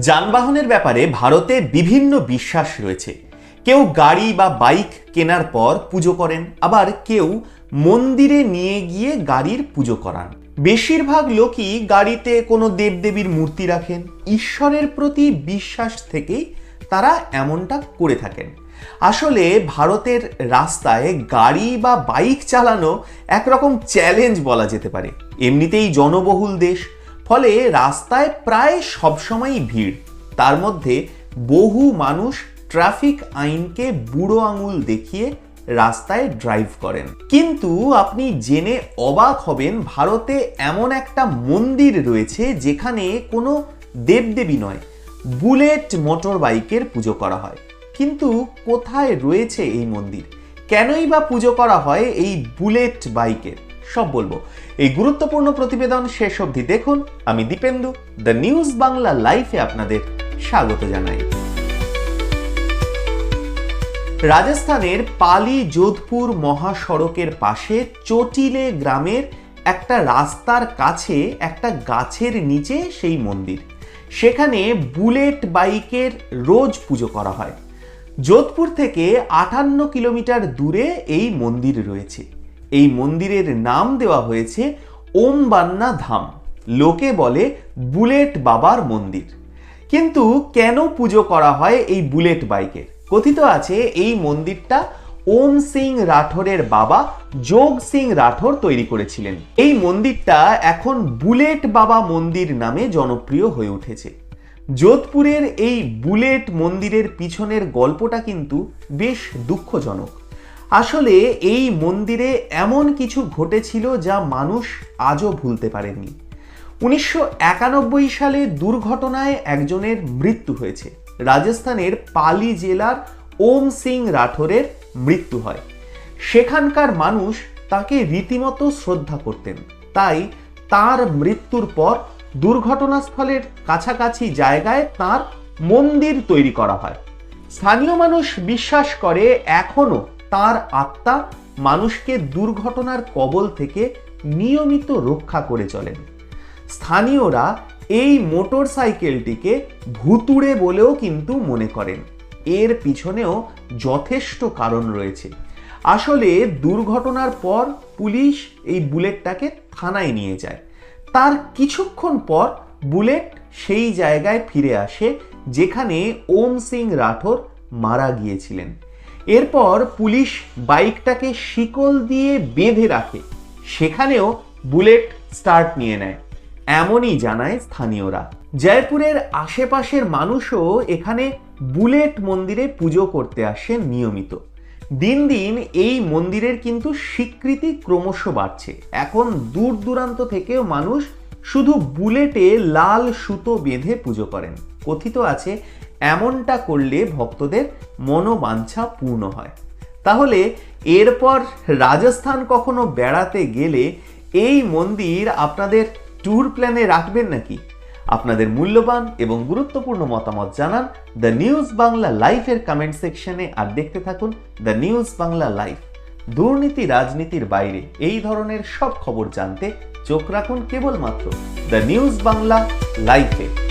যানবাহনের ব্যাপারে ভারতে বিভিন্ন বিশ্বাস রয়েছে। কেউ গাড়ি বা বাইক কেনার পর পুজো করেন, আবার কেউ মন্দিরে নিয়ে গিয়ে গাড়ির পুজো করান। বেশিরভাগ লোকই গাড়িতে কোনো দেবদেবীর মূর্তি রাখেন। ঈশ্বরের প্রতি বিশ্বাস থেকেই তারা এমনটা করে থাকেন। আসলে ভারতের রাস্তায় গাড়ি বা বাইক চালানো একরকম চ্যালেঞ্জ বলা যেতে পারে। এমনিতেই জনবহুল দেশ ফলে রাস্তায় প্রায় সবসময়ই ভিড়। তার মধ্যে বহু মানুষ ট্রাফিক আইনকে বুড়ো আঙুল দেখিয়ে রাস্তায় ড্রাইভ করেন। কিন্তু আপনি জেনে অবাক হবেন, ভারতে এমন একটা মন্দির রয়েছে যেখানে কোনো দেবদেবী নয়, বুলেট মোটর বাইকের পুজো করা হয়। কিন্তু কোথায় রয়েছে এই মন্দির? কেনই বা পুজো করা হয় এই বুলেট বাইকের? সব বলব। এই গুরুত্বপূর্ণ প্রতিবেদন শেষ অবধি দেখুন। আমি দীপেন্দু, দ্য নিউজ বাংলা লাইফে আপনাদের স্বাগত জানাই। রাজস্থানের পালি যোধপুর মহাসড়কের পাশে চটিলে গ্রামের একটা রাস্তার কাছে একটা গাছের নিচে সেই মন্দির। সেখানে বুলেট বাইকের রোজ পুজো করা হয়। যোধপুর থেকে আটান্ন কিলোমিটার দূরে এই মন্দির রয়েছে। এই মন্দিরের নাম দেওয়া হয়েছে ওম বান্না ধাম। লোকে বলে বুলেট বাবার মন্দির। কিন্তু কেন পুজো করা হয় এই বুলেট বাইকের? কথিত আছে এই মন্দিরটা ওম সিং রাঠোরের বাবা যোগ সিং রাঠোর তৈরি করেছিলেন। এই মন্দিরটা এখন বুলেট বাবা মন্দির নামে জনপ্রিয় হয়ে উঠেছে। যোধপুরের এই বুলেট মন্দিরের পিছনের গল্পটা কিন্তু বেশ দুঃখজনক। আসলে এই মন্দিরে এমন কিছু ঘটেছিল যা মানুষ আজও ভুলতে পারেননি উনিশশো একানব্বই সালে দুর্ঘটনায় একজনের মৃত্যু হয়েছে। রাজস্থানের পালি জেলার ওম সিং রাঠোরের মৃত্যু হয়। সেখানকার মানুষ তাকে রীতিমতো শ্রদ্ধা করতেন। তাই তার মৃত্যুর পর দুর্ঘটনাস্থলের কাছাকাছি জায়গায় তার মন্দির তৈরি করা হয়। স্থানীয় মানুষ বিশ্বাস করে এখনও তার আত্মা মানুষকে দুর্ঘটনার কবল থেকে নিয়মিত রক্ষা করে চলেন। স্থানীয়রা এই মোটর সাইকেলটিকে ভুতুড়ে বলেও কিন্তু মনে করেন। এর পিছনেও যথেষ্ট কারণ রয়েছে। আসলে দুর্ঘটনার পর পুলিশ এই বুলেটটাকে থানায় নিয়ে যায়। তার কিছুক্ষণ পর বুলেট সেই জায়গায় ফিরে আসে যেখানে ওম সিং রাঠোর মারা গিয়েছিলেন। এরপর পুলিশ বাইকটাকে শিকল দিয়ে বেঁধে রাখে। সেখানেও বুলেট স্টার্ট নিয়ে নেয়। এমনই জানায় স্থানীয়রা। জয়পুরের আশেপাশের মানুষও এখানে বুলেট মন্দিরে পুজো করতে আসে নিয়মিত। দিন দিন এই মন্দিরের কিন্তু স্বীকৃতি ক্রমশ বাড়ছে। এখন দূর দূরান্ত থেকেও মানুষ শুধু বুলেটে লাল সুতো বেঁধে পুজো করেন। কথিত আছে এমনটা করলে ভক্তদের মনোবাঞ্ছা পূর্ণ হয়। তাহলে এরপর রাজস্থান কখনো বেড়াতে গেলে এই মন্দির আপনাদের ট্যুর প্ল্যানে রাখবেন নাকি? আপনাদের মূল্যবান এবং গুরুত্বপূর্ণ মতামত জানান দ্য নিউজ বাংলা লাইফের কমেন্ট সেকশনে আর দেখতে থাকুন দ্য নিউজ বাংলা লাইফ দুর্নীতি রাজনীতির বাইরে এই ধরনের সব খবর জানতে চোখ রাখুন কেবলমাত্র দ্য নিউজ বাংলা লাইফে